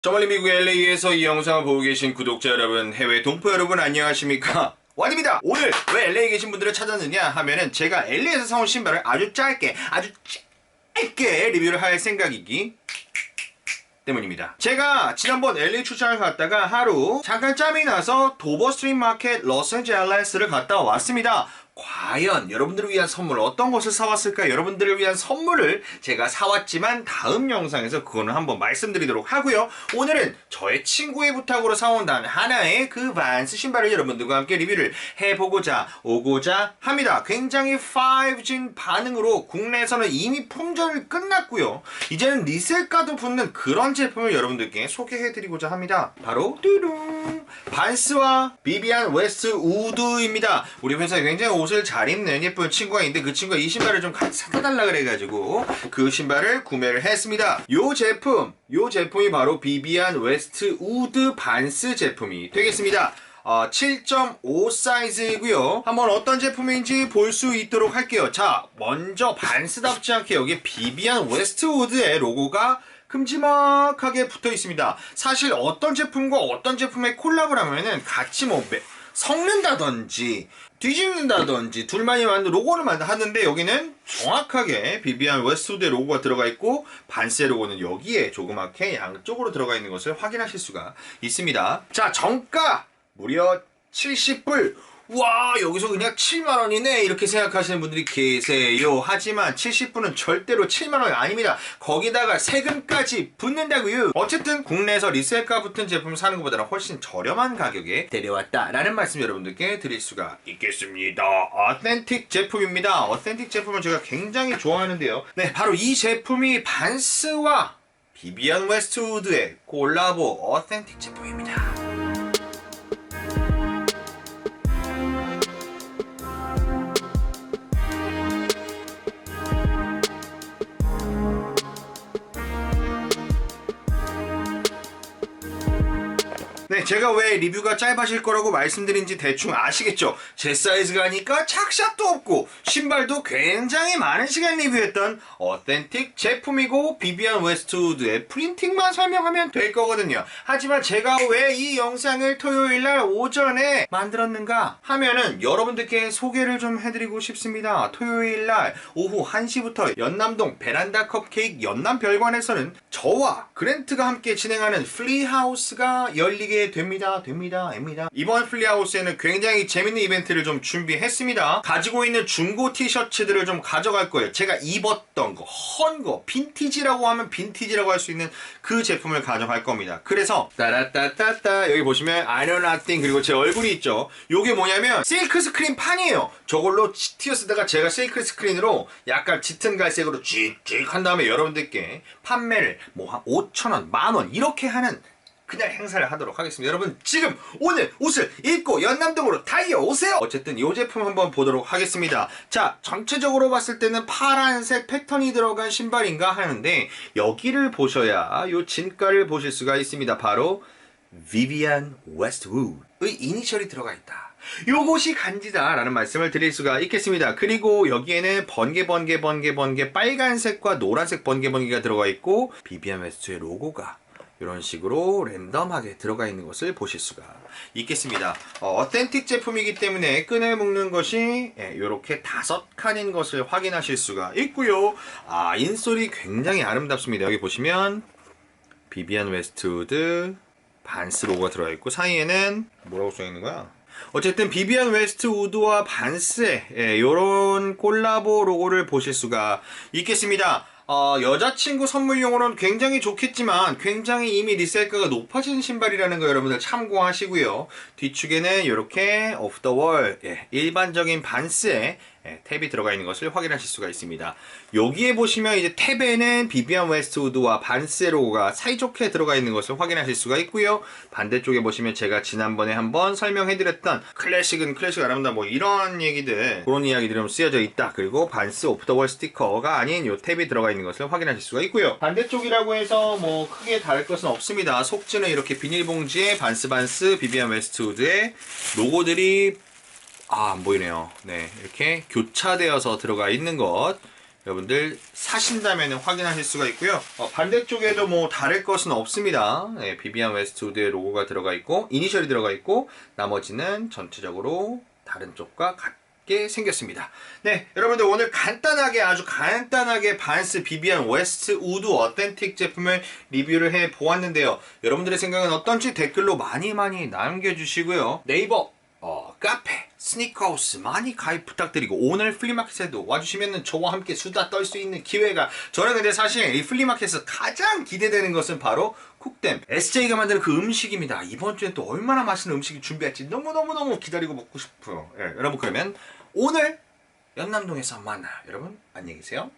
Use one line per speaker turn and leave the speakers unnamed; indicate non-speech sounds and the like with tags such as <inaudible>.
저 멀리 미국 LA에서 이 영상을 보고 계신 구독자 여러분, 해외 동포 여러분 안녕하십니까? <laughs> 완입니다. 오늘 왜 LA에 계신 분들을 찾았느냐 하면은 제가 LA에서 사온 신발을 아주 짧게, 아주 짧게 리뷰를 할 생각이기 때문입니다. 제가 지난번 LA 출장을 갔다가 하루 잠깐 짬이 나서 도버 스트리트 마켓 로스앤젤레스를 갔다 왔습니다. 과연 여러분들을 위한 선물 어떤 것을 사왔을까? 여러분들을 위한 선물을 제가 사왔지만 다음 영상에서 그거는 한번 말씀드리도록 하고요. 오늘은 저의 친구의 부탁으로 사온 단 하나의 그 반스 신발을 여러분들과 함께 리뷰를 해보고자 오고자 합니다. 굉장히 5진 반응으로 국내에서는 이미 품절이 끝났고요. 이제는 리셀가도 붙는 그런 제품을 여러분들께 소개해드리고자 합니다. 바로 뚜룽 반스와 비비안 웨스트 우드입니다. 우리 회사에 굉장히 옷을 잘 입는 예쁜 친구가 있는데 그 친구가 이 신발을 좀 같이 사다 달라 그래가지고 그 신발을 구매를 했습니다. 요 제품, 요 제품이 바로 비비안 웨스트 우드 반스 제품이 되겠습니다. 어, 7.5 사이즈이고요. 한번 어떤 제품인지 볼 수 있도록 할게요. 자, 먼저 반스답지 않게 여기 비비안 웨스트우드의 로고가 큼지막하게 붙어 있습니다. 사실 어떤 제품과 어떤 제품의 콜라보를 하면은 같이 뭐 매- 섞는다든지 뒤집는다든지 둘만이 만든 로고를 하는데 여기는 정확하게 비비안 웨스트우드의 로고가 들어가 있고 반스의 로고는 여기에 조그맣게 양쪽으로 들어가 있는 것을 확인하실 수가 있습니다. 자, 정가 무려 70불. 와 여기서 그냥 7만원이네 이렇게 생각하시는 분들이 계세요. 하지만 70분은 절대로 7만원이 아닙니다. 거기다가 세금까지 붙는다고요. 어쨌든 국내에서 리셀가 붙은 제품 사는 것보다는 훨씬 저렴한 가격에 데려왔다 라는 말씀 여러분들께 드릴 수가 있겠습니다. 어센틱 제품입니다. 어센틱 제품을 제가 굉장히 좋아하는데요. 네 바로 이 제품이 반스와 비비안 웨스트우드의 콜라보 어센틱 제품입니다 제가 왜 리뷰가 짧아질 거라고 말씀드린지 대충 아시겠죠? 제 사이즈가 아니까 착샷도 없고 신발도 굉장히 많은 시간 리뷰했던 어센틱 제품이고 비비안 웨스트우드의 프린팅만 설명하면 될 거거든요. 하지만 제가 왜 이 영상을 토요일 날 오전에 만들었는가 하면은 여러분들께 소개를 좀 해드리고 싶습니다. 토요일 날 오후 1시부터 연남동 베란다 컵케이크 연남별관에서는 저와 그랜트가 함께 진행하는 플리하우스가 열리게 됩니다. 됩니다. 됩니다. 이번 플리하우스에는 굉장히 재밌는 이벤트를 좀 준비했습니다. 가지고 있는 중고 티셔츠들을 좀 가져갈 거예요. 제가 입었던 거, 헌 거, 빈티지라고 하면 빈티지라고 할 수 있는 그 제품을 가져갈 겁니다. 그래서 따라따따따 여기 보시면 아이런 라띵 그리고 제 얼굴이 있죠. 요게 뭐냐면 실크 스크린 판이에요. 저걸로 티어 쓰다가 제가 실크 스크린으로 약간 짙은 갈색으로 쥐익쥐익 한 다음에 여러분들께 판매를 뭐 한 5천원, 만원 이렇게 하는 그냥 행사를 하도록 하겠습니다. 여러분 지금 오늘 옷을 입고 연남동으로 달려 오세요. 어쨌든 이 제품 한번 보도록 하겠습니다. 자 전체적으로 봤을 때는 파란색 패턴이 들어간 신발인가 하는데 여기를 보셔야 이 진가를 보실 수가 있습니다. 바로 비비안 웨스트우드의 이니셜이 들어가 있다. 요것이 간지다 라는 말씀을 드릴 수가 있겠습니다. 그리고 여기에는 번개 번개 번개 번개 빨간색과 노란색 번개 번개가 들어가 있고 비비안 웨스트의 로고가 이런 식으로 랜덤하게 들어가 있는 것을 보실 수가 있겠습니다. 어, 텐틱 제품이기 때문에 끈을 묶는 것이 이렇게 다섯 칸인 것을 확인하실 수가 있고요. 아 인솔이 굉장히 아름답습니다. 여기 보시면 비비안 웨스트우드 반스 로고가 들어가 있고 사이에는 뭐라고 써 있는 거야? 어쨌든 비비안 웨스트우드와 반스의 이런 콜라보 로고를 보실 수가 있겠습니다. 어, 여자친구 선물용으로는 굉장히 좋겠지만 굉장히 이미 리셀가가 높아진 신발이라는 거 여러분들 참고하시고요. 뒤축에는 이렇게 오프 더월 일반적인 반스에 예, 탭이 들어가 있는 것을 확인하실 수가 있습니다. 여기에 보시면 이제 탭에는 비비안 웨스트우드와 반스의 로고가 사이좋게 들어가 있는 것을 확인하실 수가 있고요. 반대쪽에 보시면 제가 지난번에 한번 설명해드렸던 클래식은 클래식 아름다 뭐 이런 얘기들 그런 이야기들이 좀 쓰여져 있다. 그리고 반스 오프 더 월 스티커가 아닌 요 탭이 들어가 있는 것을 확인하실 수가 있고요. 반대쪽이라고 해서 뭐 크게 다를 것은 없습니다. 속지는 이렇게 비닐봉지에 반스 반스 비비안 웨스트우드의 로고들이 아, 안 보이네요. 네. 이렇게 교차되어서 들어가 있는 것 여러분들 사신다면 확인하실 수가 있고요. 어, 반대쪽에도 뭐 다를 것은 없습니다. 네, 비비안 웨스트우드의 로고가 들어가 있고 이니셜이 들어가 있고 나머지는 전체적으로 다른 쪽과 같게 생겼습니다. 네, 여러분들 오늘 간단하게 아주 간단하게 반스 비비안 웨스트우드 어텐틱 제품을 리뷰를 해 보았는데요. 여러분들의 생각은 어떤지 댓글로 많이 많이 남겨주시고요. 네이버 어, 카페, 스니커하우스 많이 가입 부탁드리고 오늘 플리마켓에도 와주시면 저와 함께 수다 떨 수 있는 기회가 저는 근데 사실 이 플리마켓에서 가장 기대되는 것은 바로 쿡댐 SJ가 만드는 그 음식입니다. 이번 주엔 또 얼마나 맛있는 음식이 준비할지 너무너무너무 기다리고 먹고 싶어요. 예, 여러분 그러면 오늘 연남동에서 만나요. 여러분 안녕히 계세요.